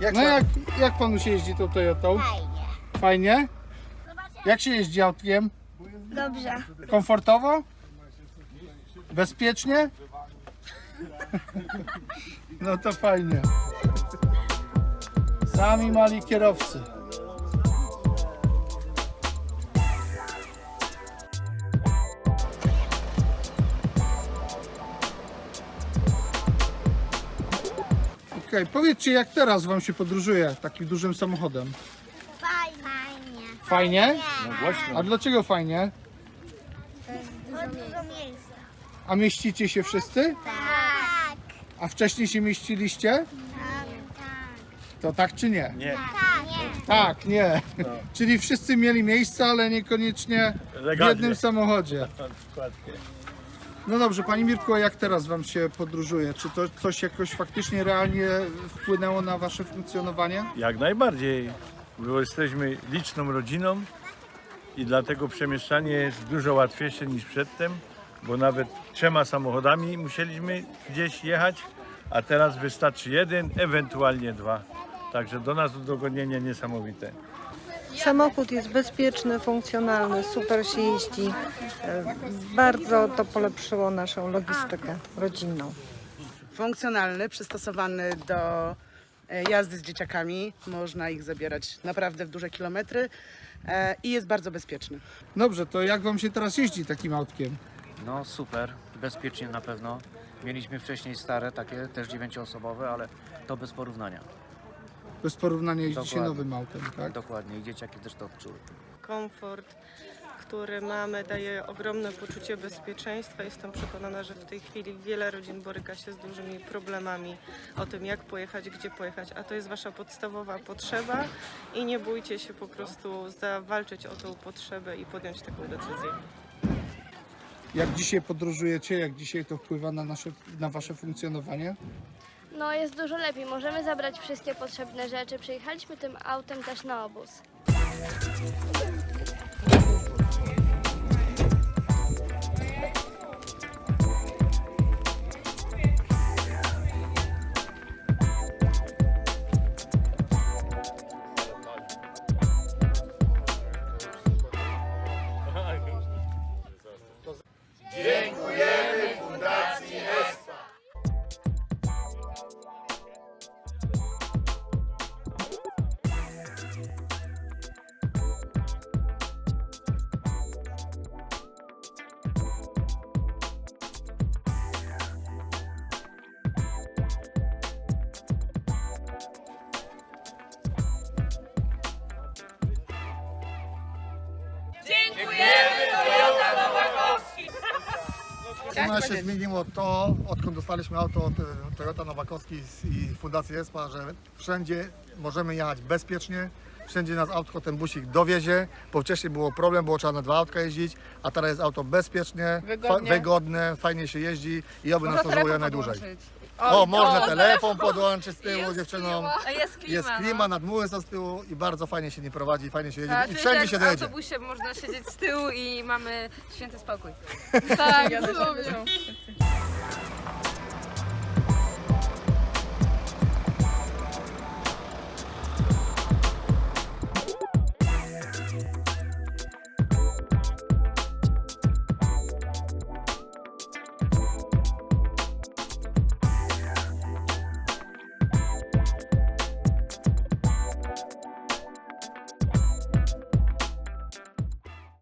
Jak No pan- jak, jak panu się jeździ tą Toyotą? Fajnie. Jak się jeździ autkiem? Dobrze. Komfortowo? Bezpiecznie? No to fajnie. Sami mali kierowcy. Okej, powiedzcie jak teraz wam się podróżuje takim dużym samochodem? Fajnie. Fajnie? No głośno. A dlaczego fajnie? Bo dużo miejsca. A mieścicie się wszyscy? Tak. A wcześniej się mieściliście? Tak. Tak. To tak czy nie? Nie. Tak. Nie. Tak, nie. Czyli wszyscy mieli miejsce, ale niekoniecznie w jednym samochodzie. Dokładnie. No dobrze, Pani Mirko, jak teraz Wam się podróżuje? Czy to coś jakoś faktycznie realnie wpłynęło na Wasze funkcjonowanie? Jak najbardziej. Bo jesteśmy liczną rodziną i dlatego przemieszczanie jest dużo łatwiejsze niż przedtem, bo nawet trzema samochodami musieliśmy gdzieś jechać, a teraz wystarczy jeden, ewentualnie dwa. Także do nas udogodnienie niesamowite. Samochód jest bezpieczny, funkcjonalny, super się jeździ. E, Bardzo to polepszyło naszą logistykę rodzinną. funkcjonalny, przystosowany do e, jazdy z dzieciakami. Można ich zabierać naprawdę w duże kilometry e, i jest bardzo bezpieczny. Dobrze, to jak Wam się teraz jeździ takim autkiem? No super, bezpiecznie na pewno. Mieliśmy wcześniej stare, takie też dziewięcioosobowe, ale to bez porównania. Bez porównania jeździcie Dokładnie. nowym autem, tak? Dokładnie i dzieciaki też to odczuły. komfort, który mamy, daje ogromne poczucie bezpieczeństwa. Jestem przekonana, że w tej chwili wiele rodzin boryka się z dużymi problemami o tym, jak pojechać, gdzie pojechać, a to jest Wasza podstawowa potrzeba i nie bójcie się po prostu zawalczyć o tą potrzebę i podjąć taką decyzję. Jak dzisiaj podróżujecie, jak dzisiaj to wpływa na, nasze, na Wasze funkcjonowanie? No jest dużo lepiej. Możemy zabrać wszystkie potrzebne rzeczy. Przyjechaliśmy tym autem też na obóz. U nas się zmieniło to, odkąd dostaliśmy auto od e, Toyota Nowakowski z- i Fundacji ESPA, że wszędzie możemy jechać bezpiecznie, wszędzie nas autko, ten busik dowiezie, bo wcześniej było problem, było trzeba na dwa autka jeździć, a teraz jest auto bezpiecznie, Wygodnie. Wygodne fajnie się jeździ i oby nas to żyło jak najdłużej. O, można telefon podłączyć z tyłu dziewczynom. Jest klima, Jest klima, nad muły są z tyłu i bardzo fajnie się nie prowadzi, fajnie się jedzie Tak, i wszędzie się w dojedzie. autobusie można siedzieć z tyłu i mamy święty spokój. Tak,